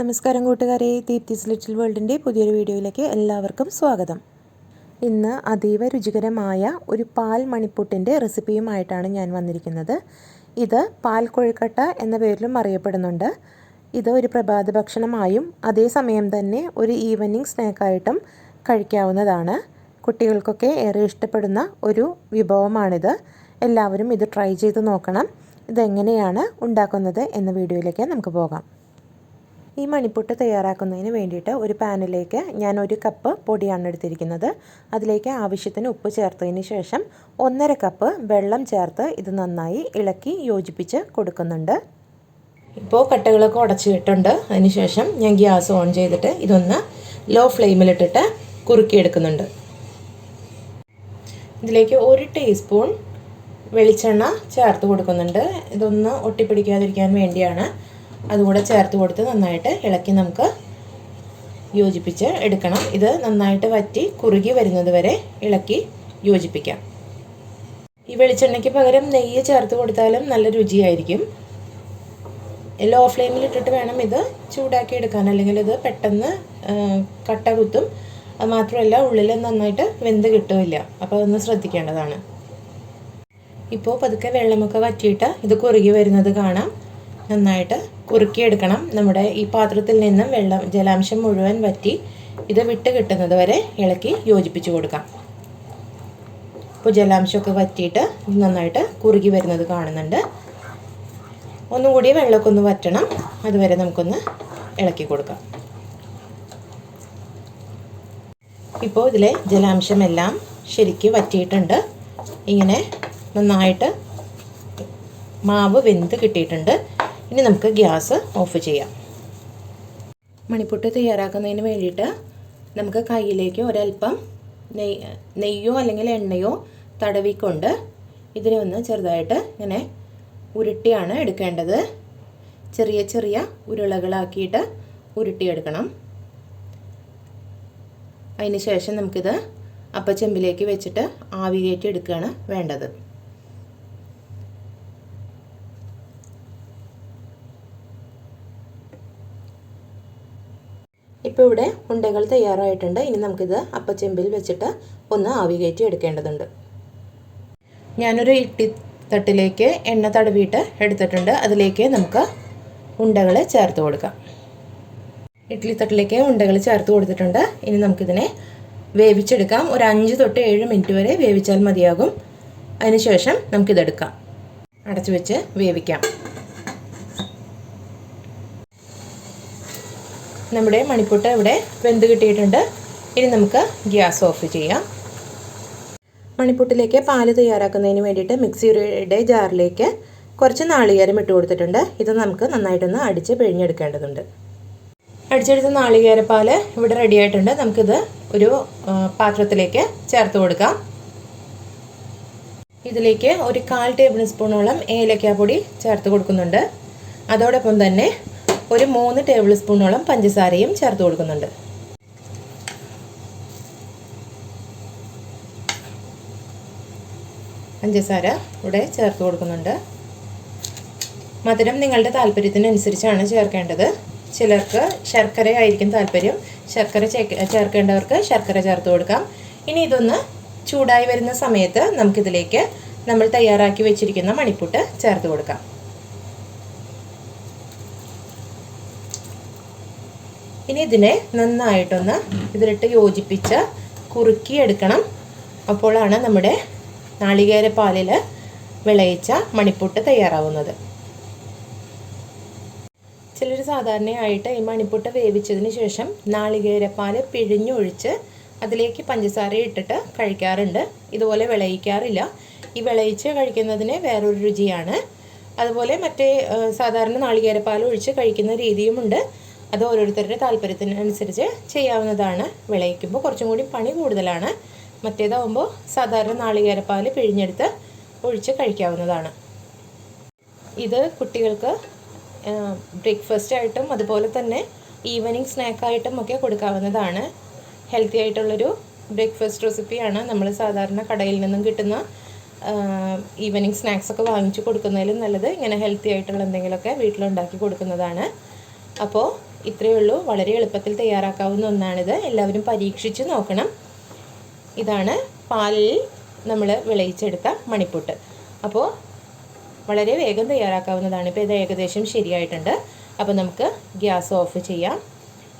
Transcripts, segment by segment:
നമസ്കാരം കൂട്ടുകാരെ ദീപ്തിസ് ലിറ്റിൽ വേൾഡിന്റെ പുതിയൊരു വീഡിയോയിലേക്ക് എല്ലാവർക്കും സ്വാഗതം. ഇന്ന് അതീവ രുചികരമായ ഒരു പാൽ മണിപ്പുട്ടിന്റെ റെസിപ്പിയുമായിട്ടാണ് ഞാൻ വന്നിരിക്കുന്നത്. ഇത് പാൽ കൊഴുക്കട്ട എന്ന പേരിലും അറിയപ്പെടുന്നുണ്ട്. ഇത് ഒരു പ്രഭാത ഭക്ഷണമായും അതേസമയം തന്നെ ഒരു ഈവനിങ് സ്നാക്കായിട്ടും കഴിക്കാവുന്നതാണ്. കുട്ടികൾക്കൊക്കെ ഏറെ ഇഷ്ടപ്പെടുന്ന ഒരു വിഭവമാണിത്. എല്ലാവരും ഇത് ട്രൈ ചെയ്ത് നോക്കണം. ഇതെങ്ങനെയാണ് ഉണ്ടാക്കുന്നത് എന്ന വീഡിയോയിലേക്ക് നമുക്ക് പോകാം. ഈ മണിപ്പുട്ട് തയ്യാറാക്കുന്നതിന് വേണ്ടിയിട്ട് ഒരു പാനിലേക്ക് ഞാൻ ഒരു കപ്പ് പൊടിയാണ് എടുത്തിരിക്കുന്നത്. അതിലേക്ക് ആവശ്യത്തിന് ഉപ്പ് ചേർത്തതിന് ശേഷം ഒന്നര കപ്പ് വെള്ളം ചേർത്ത് ഇത് നന്നായി ഇളക്കി യോജിപ്പിച്ച് കൊടുക്കുന്നുണ്ട്. ഇപ്പോൾ കട്ടകളൊക്കെ ഉടച്ചിട്ടുണ്ട്. അതിനുശേഷം ഞാൻ ഗ്യാസ് ഓൺ ചെയ്തിട്ട് ഇതൊന്ന് ലോ ഫ്ലെയിമിലിട്ടിട്ട് കുറുക്കിയെടുക്കുന്നുണ്ട്. ഇതിലേക്ക് ഒരു ടീസ്പൂൺ വെളിച്ചെണ്ണ ചേർത്ത് കൊടുക്കുന്നുണ്ട്. ഇതൊന്ന് ഒട്ടിപ്പിടിക്കാതിരിക്കാൻ വേണ്ടിയാണ് അതുകൂടെ ചേർത്ത് കൊടുത്ത് നന്നായിട്ട് ഇളക്കി നമുക്ക് യോജിപ്പിച്ച് എടുക്കണം. ഇത് നന്നായിട്ട് വറ്റി കുറുകി വരുന്നത് വരെ ഇളക്കി യോജിപ്പിക്കാം. ഈ വെളിച്ചെണ്ണയ്ക്ക് പകരം നെയ്യ് ചേർത്ത് കൊടുത്താലും നല്ല രുചിയായിരിക്കും. ലോ ഫ്ലെയിമിൽ ഇട്ടിട്ട് വേണം ഇത് ചൂടാക്കി എടുക്കാൻ. അല്ലെങ്കിൽ ഇത് പെട്ടെന്ന് കട്ട കുത്തും. അത് മാത്രമല്ല ഉള്ളിൽ നന്നായിട്ട് വെന്ത് കിട്ടുമില്ല അപ്പോൾ അതൊന്ന് ശ്രദ്ധിക്കേണ്ടതാണ്. ഇപ്പോൾ പതുക്കെ വെള്ളമൊക്കെ വറ്റിയിട്ട് ഇത് കുറുകി വരുന്നത് കാണാം. നന്നായിട്ട് കുറുക്കിയെടുക്കണം. നമ്മുടെ ഈ പാത്രത്തിൽ നിന്നും വെള്ളം ജലാംശം മുഴുവൻ വറ്റി ഇത് വിട്ട് കിട്ടുന്നത് വരെ ഇളക്കി യോജിപ്പിച്ച് കൊടുക്കാം. അപ്പോൾ ജലാംശമൊക്കെ വറ്റിയിട്ട് നന്നായിട്ട് കുറുകി വരുന്നത് കാണുന്നുണ്ട്. ഒന്നും കൂടി വെള്ളമൊക്കെ ഒന്ന് വറ്റണം. അതുവരെ നമുക്കൊന്ന് ഇളക്കി കൊടുക്കാം. ഇപ്പോൾ ഇതിലെ ജലാംശമെല്ലാം ശരിക്ക് വറ്റിയിട്ടുണ്ട്. ഇങ്ങനെ നന്നായിട്ട് മാവ് വെന്ത് കിട്ടിയിട്ടുണ്ട്. ഇനി നമുക്ക് ഗ്യാസ് ഓഫ് ചെയ്യാം. മണിപ്പുട്ട് തയ്യാറാക്കുന്നതിന് വേണ്ടിയിട്ട് നമുക്ക് കയ്യിലേക്ക് ഒരല്പം നെയ് നെയ്യോ അല്ലെങ്കിൽ എണ്ണയോ തടവിക്കൊണ്ട് ഇതിനെ ഒന്ന് ചെറുതായിട്ട് ഇങ്ങനെ ഉരുട്ടിയാണ് എടുക്കേണ്ടത്. ചെറിയ ചെറിയ ഉരുളകളാക്കിയിട്ട് ഉരുട്ടിയെടുക്കണം. അതിന് ശേഷം നമുക്കിത് അപ്പച്ചെമ്പിലേക്ക് വെച്ചിട്ട് ആവി കയറ്റി എടുക്കുകയാണ് വേണ്ടത്. ഇപ്പോൾ ഇവിടെ ഉണ്ടകൾ തയ്യാറായിട്ടുണ്ട്. ഇനി നമുക്കിത് അപ്പച്ചെമ്പിൽ വെച്ചിട്ട് ഒന്ന് ആവി കയറ്റി എടുക്കേണ്ടതുണ്ട്. ഞാനൊരു ഇട്ടി തട്ടിലേക്ക് എണ്ണ തടവിയിട്ട് എടുത്തിട്ടുണ്ട്. അതിലേക്ക് നമുക്ക് ഉണ്ടകൾ ചേർത്ത് കൊടുക്കാം. ഇഡ്ഡലി തട്ടിലേക്ക് ഉണ്ടകൾ ചേർത്ത് കൊടുത്തിട്ടുണ്ട്. ഇനി നമുക്കിതിനെ വേവിച്ചെടുക്കാം. ഒരു അഞ്ച് തൊട്ട് ഏഴ് മിനിറ്റ് വരെ വേവിച്ചാൽ മതിയാകും. അതിനുശേഷം നമുക്കിതെടുക്കാം. അടച്ചു വെച്ച് വേവിക്കാം. നമ്മുടെ മണിപ്പുട്ട് ഇവിടെ വെന്ത് കിട്ടിയിട്ടുണ്ട്. ഇനി നമുക്ക് ഗ്യാസ് ഓഫ് ചെയ്യാം. മണിപ്പുട്ടിലേക്ക് പാൽ തയ്യാറാക്കുന്നതിന് വേണ്ടിയിട്ട് മിക്സിയുടെ ജാറിലേക്ക് കുറച്ച് നാളികേരം ഇട്ട് കൊടുത്തിട്ടുണ്ട്. ഇത് നമുക്ക് നന്നായിട്ടൊന്ന് അടിച്ച് പിഴിഞ്ഞെടുക്കേണ്ടതുണ്ട്. അടിച്ചെടുത്ത നാളികേരപ്പാൽ ഇവിടെ റെഡി ആയിട്ടുണ്ട്. നമുക്കിത് ഒരു പാത്രത്തിലേക്ക് ചേർത്ത് കൊടുക്കാം. ഇതിലേക്ക് ഒരു കാൽ ടേബിൾ സ്പൂണോളം ഏലക്കാപ്പൊടി ചേർത്ത് കൊടുക്കുന്നുണ്ട്. അതോടൊപ്പം തന്നെ ഒരു മൂന്ന് ടേബിൾ സ്പൂണോളം പഞ്ചസാരയും ചേർത്ത് കൊടുക്കുന്നുണ്ട്. പഞ്ചസാര ഇവിടെ ചേർത്ത് കൊടുക്കുന്നുണ്ട്. മധുരം നിങ്ങളുടെ താല്പര്യത്തിനനുസരിച്ചാണ് ചേർക്കേണ്ടത്. ചിലർക്ക് ശർക്കരയായിരിക്കും താല്പര്യം. ശർക്കര ചേർക്കേണ്ടവർക്ക് ശർക്കര ചേർത്ത് കൊടുക്കാം. ഇനി ഇതൊന്ന് ചൂടായി വരുന്ന സമയത്ത് നമുക്കിതിലേക്ക് നമ്മൾ തയ്യാറാക്കി വെച്ചിരിക്കുന്ന മണിപ്പൂട്ട് ചേർത്ത് കൊടുക്കാം. ഇനി ഇതിനെ നന്നായിട്ടൊന്ന് ഇതിലിട്ട് യോജിപ്പിച്ച് കുറുക്കിയെടുക്കണം. അപ്പോഴാണ് നമ്മുടെ നാളികേര പാലിൽ വിളയിച്ച മണിപ്പുട്ട് തയ്യാറാവുന്നത്. ചിലർ സാധാരണയായിട്ട് ഈ മണിപ്പുട്ട് വേവിച്ചതിന് ശേഷം നാളികേരപ്പാൽ പിഴിഞ്ഞൊഴിച്ച് അതിലേക്ക് പഞ്ചസാര ഇട്ടിട്ട് കഴിക്കാറുണ്ട്. ഇതുപോലെ വിളയിക്കാറില്ല. ഈ വിളയിച്ച് കഴിക്കുന്നതിന് വേറൊരു രുചിയാണ്. അതുപോലെ മറ്റേ സാധാരണ നാളികേരപ്പാൽ ഒഴിച്ച് കഴിക്കുന്ന രീതിയുമുണ്ട്. അത് ഓരോരുത്തരുടെ താല്പര്യത്തിനനുസരിച്ച് ചെയ്യാവുന്നതാണ്. വിളയിക്കുമ്പോൾ കുറച്ചും കൂടി പണി കൂടുതലാണ്. മറ്റേതാവുമ്പോൾ സാധാരണ നാളികേരപ്പാൽ പിഴിഞ്ഞെടുത്ത് ഒഴിച്ച് കഴിക്കാവുന്നതാണ്. ഇത് കുട്ടികൾക്ക് ബ്രേക്ക്ഫാസ്റ്റ് ആയിട്ടും അതുപോലെ തന്നെ ഈവനിങ് സ്നാക്കായിട്ടും ഒക്കെ കൊടുക്കാവുന്നതാണ്. ഹെൽത്തി ആയിട്ടുള്ളൊരു ബ്രേക്ക്ഫാസ്റ്റ് റെസിപ്പിയാണ് നമ്മൾ സാധാരണ കടയിൽ നിന്നും കിട്ടുന്ന ഈവനിങ് സ്നാക്സ് ഒക്കെ വാങ്ങിച്ചു കൊടുക്കുന്നതിലും നല്ലത് ഇങ്ങനെ ഹെൽത്തി ആയിട്ടുള്ള എന്തെങ്കിലുമൊക്കെ വീട്ടിലുണ്ടാക്കി കൊടുക്കുന്നതാണ്. അപ്പോൾ ഇത്രയേ ഉള്ളൂ. വളരെ എളുപ്പത്തിൽ തയ്യാറാക്കാവുന്ന ഒന്നാണിത്. എല്ലാവരും പരീക്ഷിച്ച് നോക്കണം. ഇതാണ് പാലിൽ നമ്മൾ വിളയിച്ചെടുത്ത മണിപ്പുട്ട്. അപ്പോൾ വളരെ വേഗം തയ്യാറാക്കാവുന്നതാണ്. ഇപ്പോൾ ഇത് ഏകദേശം ശരിയായിട്ടുണ്ട്. അപ്പോൾ നമുക്ക് ഗ്യാസ് ഓഫ് ചെയ്യാം.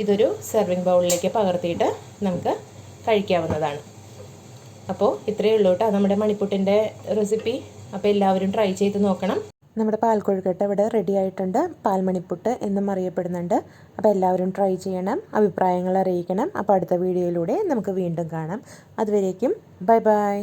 ഇതൊരു സെർവിങ് ബൗളിലേക്ക് പകർത്തിയിട്ട് നമുക്ക് കഴിക്കാവുന്നതാണ്. അപ്പോൾ ഇത്രയേ ഉള്ളൂ കേട്ടോ നമ്മുടെ മണിപ്പുട്ടിന്റെ റെസിപ്പി അപ്പോൾ എല്ലാവരും ട്രൈ ചെയ്ത് നോക്കണം. നമ്മുടെ പാൽക്കൊഴുക്കട്ട ഇവിടെ റെഡി ആയിട്ടുണ്ട്. പാൽമണിപ്പുട്ട് എന്നും അറിയപ്പെടുന്നുണ്ട്. അപ്പോൾ എല്ലാവരും ട്രൈ ചെയ്യണം. അഭിപ്രായങ്ങൾ അറിയിക്കണം. അപ്പോൾ അടുത്ത വീഡിയോയിലൂടെ നമുക്ക് വീണ്ടും കാണാം. അതുവരേക്കും ബൈ ബൈ